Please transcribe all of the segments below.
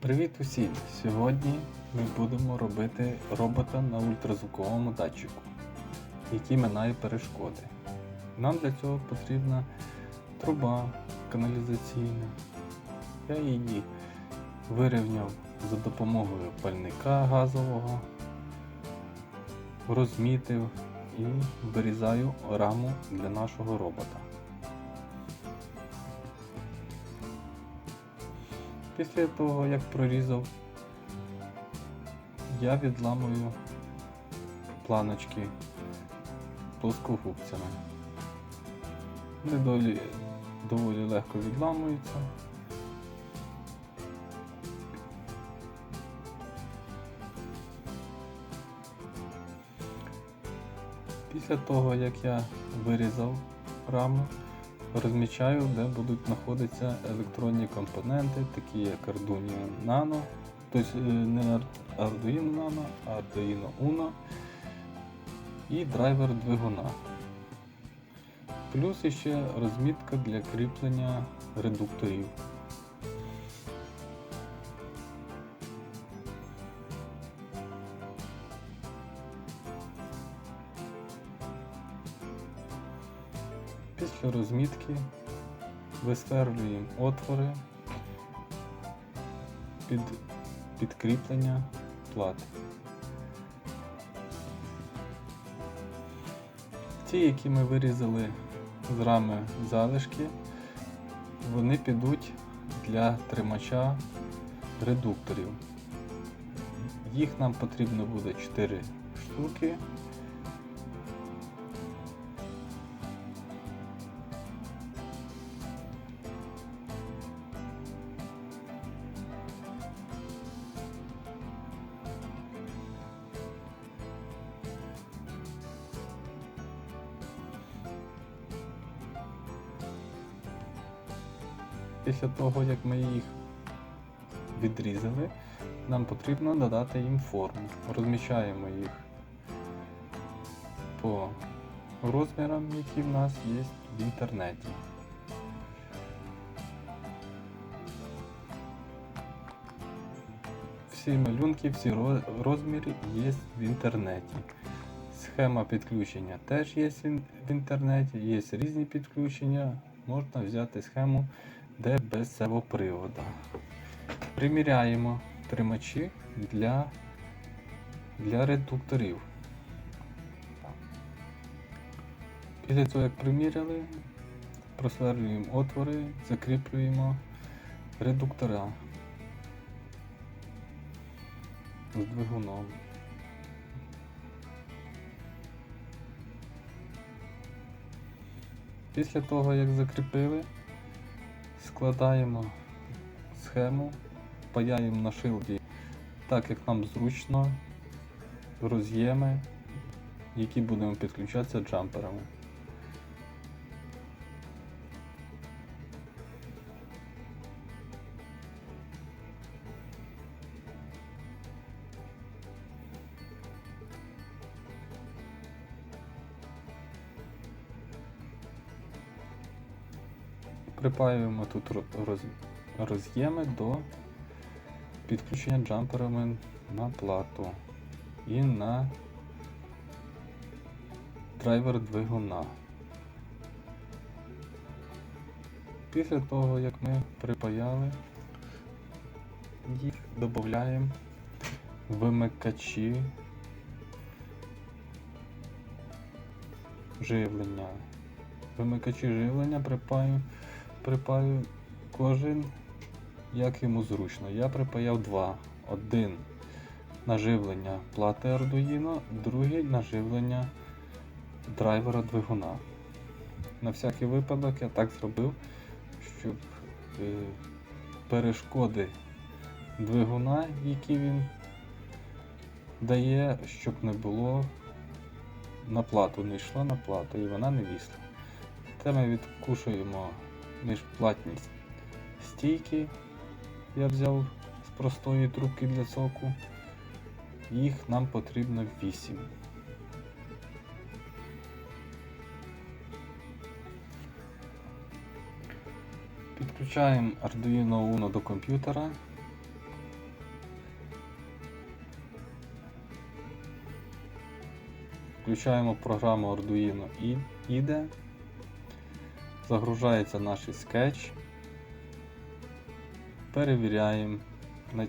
Привіт усім! Сьогодні ми будемо робити робота на ультразвуковому датчику, який минає перешкоди. Нам для цього потрібна труба каналізаційна. Я її вирівняв за допомогою пальника газового, розмітив і вирізаю раму для нашого робота. Після того, як прорізав, я відламую планочки плоскогубцями. Вони доволі, доволі легко відламуються. Після того, як я вирізав раму, розмічаю, де будуть знаходитися електронні компоненти, такі як Arduino Nano, тобто е, не Arduino Nano, а Arduino Uno і драйвер двигуна. Плюс ще розмітка для кріплення редукторів. Після розмітки висверлюємо отвори під підкріплення плат. Ті, які ми вирізали з рами залишки, вони підуть для тримача редукторів. Їх нам потрібно буде 4 штуки. Після того, як ми їх відрізали, нам потрібно додати їм форму. Розміщаємо їх по розмірам, які в нас є в інтернеті. Всі малюнки, всі ро- розміри є в інтернеті. Схема підключення теж є в інтернеті, є різні підключення. Можна взяти схему, де без сервоприводу. Приміряємо тримачі для, для редукторів. Після цього, як приміряли, просверлюємо отвори, закріплюємо редуктора з двигуном. Після того, як закріпили, складаємо схему, паяємо на шилді так, як нам зручно, роз'єми, які будемо підключатися джамперами. Припаюємо тут роз- роз'єми до підключення джамперами на плату і на драйвер двигуна. Після того, як ми припаяли, їх додаємо вимикачі живлення. Вимикачі живлення припаю, припаю кожен як йому зручно. Я припаяв два. Один на живлення плати Arduino, другий на живлення драйвера двигуна. На всякий випадок я так зробив, щоб е, перешкоди двигуна, які він дає, щоб не було на плату, не йшло на плату і вона не вісла. Це ми відкушуємо міжплатність стійки. Я взяв з простої трубки для соку. Їх нам потрібно 8. Підключаємо Arduino Uno до комп'ютера. Включаємо програму Arduino IDE. Загружається наш скетч. Перевіряємо на,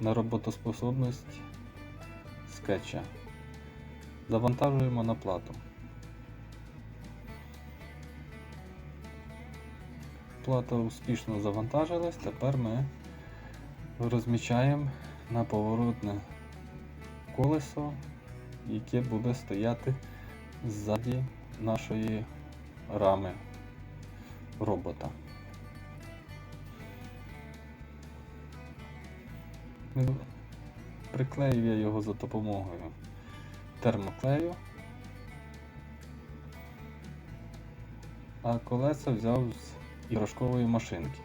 на роботоспособність скетча. Завантажуємо на плату. Плата успішно завантажилась, тепер ми розміщаємо на поворотне колесо, яке буде стояти ззаді нашої рами робота. Приклеїв я його за допомогою термоклею, а колеса взяв з іграшкової машинки.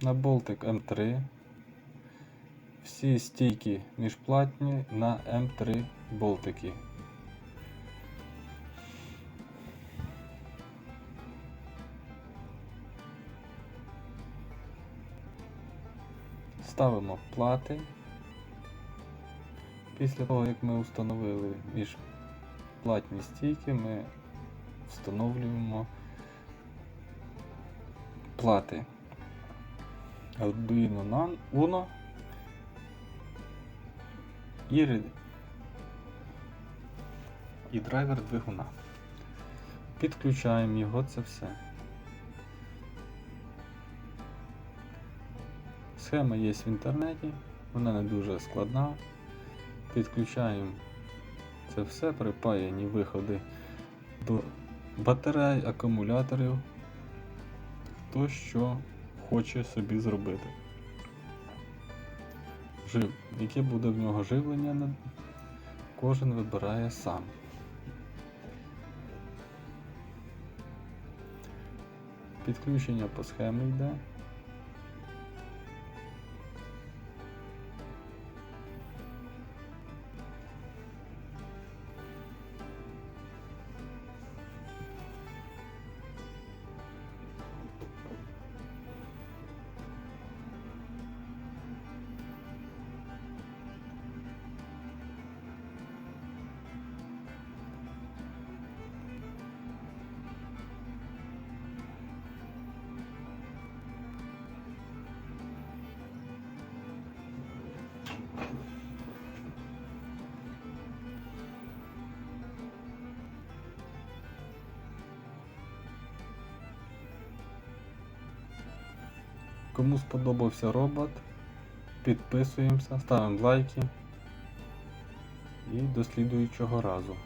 На болтик М3. Всі стійки міжплатні на М3 болтики. Ставимо плати. Після того, як ми встановили міжплатні стійки, ми встановлюємо плати Arduino Uno і, і драйвер двигуна. Підключаємо його це все. Схема є в інтернеті, вона не дуже складна. Підключаємо це все, припаяні виходи до батарей, акумуляторів, хто що хоче собі зробити. Жив, яке буде в нього живлення, кожен вибирає сам. Підключення по схемі йде. Кому сподобався робот, підписуємося, ставимо лайки і до слідуючого разу.